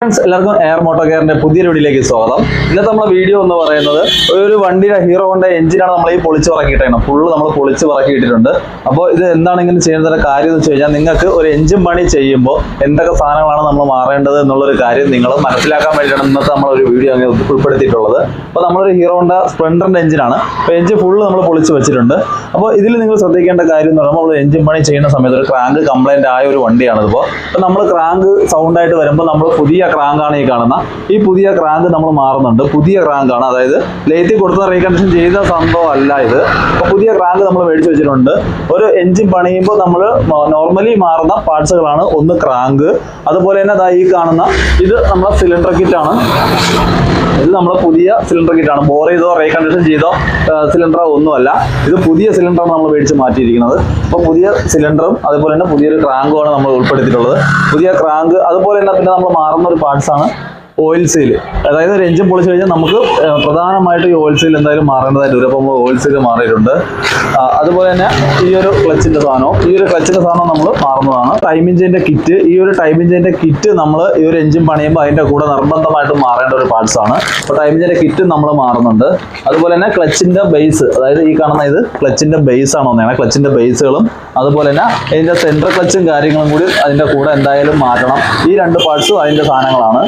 Friends എല്ലാവർക്കും air motto കെയറിന്റെ പുതിയ വീഡിയോയിലേക്ക് സ്വാഗതം. ഇന്നത്തെ നമ്മുടെ വീഡിയോ എന്ന് പറയുന്നത് ഒരു വണ്ടിയുടെ ഹീറോ എഞ്ചിനാണ് നമ്മൾ ഈ പൊളിച്ച് പറക്കിയിട്ടാണ് ഫുള്ള് നമ്മൾ പൊളിച്ച് പറക്കിയിട്ടിട്ടുണ്ട്. അപ്പോൾ ഇത് എന്താണ് ഇങ്ങനെ ചെയ്യുന്നതിന്റെ കാര്യം എന്ന് വെച്ച് കഴിഞ്ഞാൽ നിങ്ങൾക്ക് ഒരു എഞ്ചിൻ പണി ചെയ്യുമ്പോൾ എന്തൊക്കെ സാധനങ്ങളാണ് നമ്മൾ മാറേണ്ടത് എന്നുള്ളൊരു കാര്യം നിങ്ങൾ മനസ്സിലാക്കാൻ വേണ്ടിയിട്ടാണ് ഇന്നത്തെ നമ്മൾ ഒരു വീഡിയോ അങ്ങനെ ഉൾപ്പെടുത്തിയിട്ടുള്ളത്. അപ്പോൾ നമ്മളൊരു ഹീറോ ഹോണ്ട സ്പ്ലെൻഡറിന്റെ എഞ്ചിനാണ് അപ്പോൾ എഞ്ചിൻ ഫുള്ള് നമ്മൾ പൊളിച്ച് വെച്ചിട്ടുണ്ട്. അപ്പോൾ ഇതിൽ നിങ്ങൾ ശ്രദ്ധിക്കേണ്ട കാര്യം എന്ന് പറയുമ്പോൾ നമ്മൾ എഞ്ചിൻ പണി ചെയ്യുന്ന സമയത്ത് ഒരു ക്രാങ്ക് കംപ്ലൈന്റ് ആയ ഒരു വണ്ടിയാണ് ഇപ്പോൾ അപ്പോൾ നമ്മൾ ക്രാങ്ക് സൗണ്ട് ആയിട്ട് വരുമ്പോൾ നമ്മൾ പുതിയ ക്രാങ്കാണ് ഈ കാണുന്ന. ഈ പുതിയ ക്രാങ്ക് നമ്മൾ മാറുന്നുണ്ട്. പുതിയ ക്രാങ്കാണ്. അതായത് ലേറ്റ് കൊടുത്ത റീകണ്ടീഷൻ ചെയ്ത സംഭവം അല്ല ഇത്. അപ്പോൾ പുതിയ ക്രാങ്ക് നമ്മൾ മേടിച്ച് വെച്ചിട്ടുണ്ട്. ഒരു എഞ്ചിൻ പണിയുമ്പോൾ നമ്മൾ നോർമലി മാറുന്ന പാർട്സുകളാണ്. ഒന്ന് ക്രാങ്ക്. അതുപോലെ തന്നെ ദാ ഈ കാണുന്ന ഇത് നമ്മളെ സിലിണ്ടർ കിറ്റ് ആണ്. ഇത് നമ്മളെ പുതിയ സിലിണ്ടർ കിറ്റാണ് ബോർ ചെയ്തോ റീകണ്ടീഷൻ ചെയ്തോ സിലിണ്ടറോ ഒന്നുമല്ല ഇത് പുതിയ സിലിണ്ടറാണ് നമ്മൾ മേടിച്ച് മാറ്റിയിരിക്കുന്നത്. അപ്പോൾ പുതിയ സിലിണ്ടറും അതുപോലെ തന്നെ പുതിയൊരു ക്രാങ്കുമാണ് നമ്മൾ ഉൾപ്പെടുത്തിയിട്ടുള്ളത്. പുതിയ ക്രാങ്ക് അതുപോലെ തന്നെ പിന്നെ നമ്മൾ മാറുന്ന ഒരു പാർട്സ് ആണ് ഓയിൽ സെയിൽ അതായത് ഒരു എഞ്ചിൻ പൊളിച്ചു കഴിഞ്ഞാൽ നമുക്ക് പ്രധാനമായിട്ടും ഈ ഓയിൽ സെയിൽ എന്തായാലും മാറേണ്ടതായിട്ട് അപ്പോൾ ഓയിൽ സെയിൽ മാറിയിട്ടുണ്ട്. അതുപോലെ തന്നെ ഈ ഒരു ക്ലച്ചിന്റെ സാധനവും ഈ ഒരു ക്ലച്ചിന്റെ സാധനവും നമ്മൾ മാറുന്നതാണ്. ടൈം കിറ്റ് ഈ ഒരു ടൈം കിറ്റ് നമ്മൾ ഈ ഒരു എഞ്ചിൻ പണിയുമ്പോൾ അതിന്റെ കൂടെ നിർബന്ധമായിട്ടും മാറേണ്ട ഒരു പാർട്സ് ആണ്. അപ്പോൾ ടൈം കിറ്റ് നമ്മൾ മാറുന്നുണ്ട്. അതുപോലെ തന്നെ ക്ലച്ചിന്റെ ബേസ് അതായത് ഈ കാണുന്ന ഇത് ക്ലച്ചിന്റെ ബേസ് ആണ് ഒന്നാണ് ക്ലച്ചിന്റെ ബേസുകളും അതുപോലെ തന്നെ ഇതിന്റെ സെൻട്രൽ ക്ലച്ചും കാര്യങ്ങളും കൂടി അതിന്റെ കൂടെ എന്തായാലും മാറ്റണം. ഈ രണ്ട് പാർട്സും അതിന്റെ സാധനങ്ങളാണ്.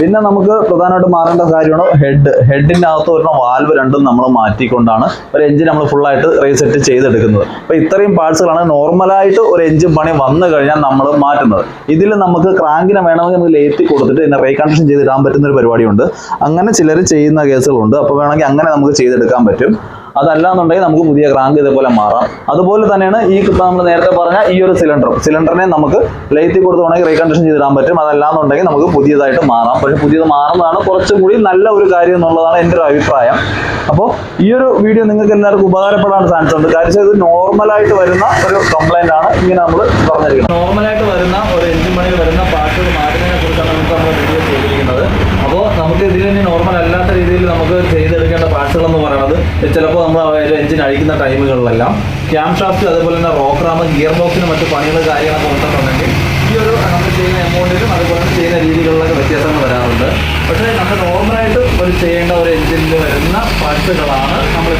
പിന്നെ നമുക്ക് പ്രധാനമായിട്ട് മാറേണ്ട കാര്യമാണ് ഹെഡ് ഹെഡിന്റെ അകത്ത് വരുന്ന വാൽവ് രണ്ടും നമ്മൾ മാറ്റിക്കൊണ്ടാണ് ഒരു എഞ്ചിൻ നമ്മൾ ഫുള്ളായിട്ട് റീസെറ്റ് ചെയ്തെടുക്കുന്നത്. അപ്പോൾ ഇത്രയും പാർട്സുകളാണ് നോർമലായിട്ട് ഒരു എഞ്ചിൻ പണി വന്നു കഴിഞ്ഞാൽ നമ്മൾ മാറ്റുന്നത്. ഇതിൽ നമുക്ക് ക്രാങ്കിനെ വേണമെങ്കിൽ നമുക്ക് ലേറ്റി കൊടുത്തിട്ട് ഇതിനെ റീകണ്ടീഷൻ ചെയ്തിടാൻ പറ്റുന്ന ഒരു പരിപാടിയുണ്ട്. അങ്ങനെ ചിലർ ചെയ്യുന്ന കേസുകളുണ്ട് അപ്പോൾ വേണമെങ്കിൽ അങ്ങനെ നമുക്ക് ചെയ്തെടുക്കാൻ പറ്റും. അതല്ല എന്നുണ്ടെങ്കിൽ നമുക്ക് പുതിയ ക്രാങ്ക് ഇതേപോലെ മാറാം. അതുപോലെ തന്നെയാണ് ഈ നമ്മൾ നേരത്തെ പറഞ്ഞ ഈ ഒരു സിലിണ്ടർ സിലിണ്ടറിനെ നമുക്ക് ലൈറ്റിൽ കൊടുത്തുകൊണ്ടെങ്കിൽ റീകണ്ടീഷൻ ചെയ്തിടാൻ പറ്റും. അതല്ല എന്നുണ്ടെങ്കിൽ നമുക്ക് പുതിയതായിട്ട് മാറാം. പക്ഷേ പുതിയത് മാറുന്നതാണ് കുറച്ചും കൂടി നല്ല ഒരു കാര്യം എന്നുള്ളതാണ് എന്റെ ഒരു അഭിപ്രായം. അപ്പോൾ ഈ ഒരു വീഡിയോ നിങ്ങൾക്ക് എല്ലാവർക്കും ഉപകാരപ്പെടാൻ ചാൻസ് ഉണ്ട്. കാര്യം ഇത് നോർമലായിട്ട് വരുന്ന ഒരു കംപ്ലൈന്റ് ആണ് ഇങ്ങനെ നമ്മൾ പറഞ്ഞിരിക്കുന്നത്. നോർമലായിട്ട് വരുന്ന ഒരു എഞ്ചിൻ പണിയിൽ വരുന്ന പാർട്ടുകൾ മാറ്റിനെ കുറിച്ചാണ് നമുക്ക് നമ്മൾ വീഡിയോ ചെയ്തിരിക്കുന്നത് അപ്പോൾ നമുക്ക് ഇതിൽ ഇനി നോർമൽ അല്ലാത്ത രീതിയിൽ നമുക്ക് ചെയ്തെടുക്കേണ്ട പാർട്സുകൾ എന്ന് പറയുന്നത് ചിലപ്പോൾ നമ്മൾ എഞ്ചിൻ അഴിക്കുന്ന ടൈമുകളിലെല്ലാം ക്യാം ഷാഫ്റ്റ് അതുപോലെ തന്നെ റോക്ക് റാം ഗിയർ ബോക്സിന് മറ്റു പണികൾ കാര്യങ്ങളൊക്കെ ഉണ്ടെന്നുണ്ടെങ്കിൽ ഈ ഒരു നമ്മൾ ചെയ്യുന്ന എമൗണ്ടിലും അതുപോലെ തന്നെ ചെയ്യുന്ന രീതികളിലൊക്കെ വ്യത്യാസങ്ങൾ വരാറുണ്ട്. പക്ഷേ നമ്മൾ നോർമലായിട്ട് ഒരു ചെയ്യേണ്ട ഒരു എഞ്ചിനിൽ വരുന്ന പാർട്സുകളാണ് നമ്മൾ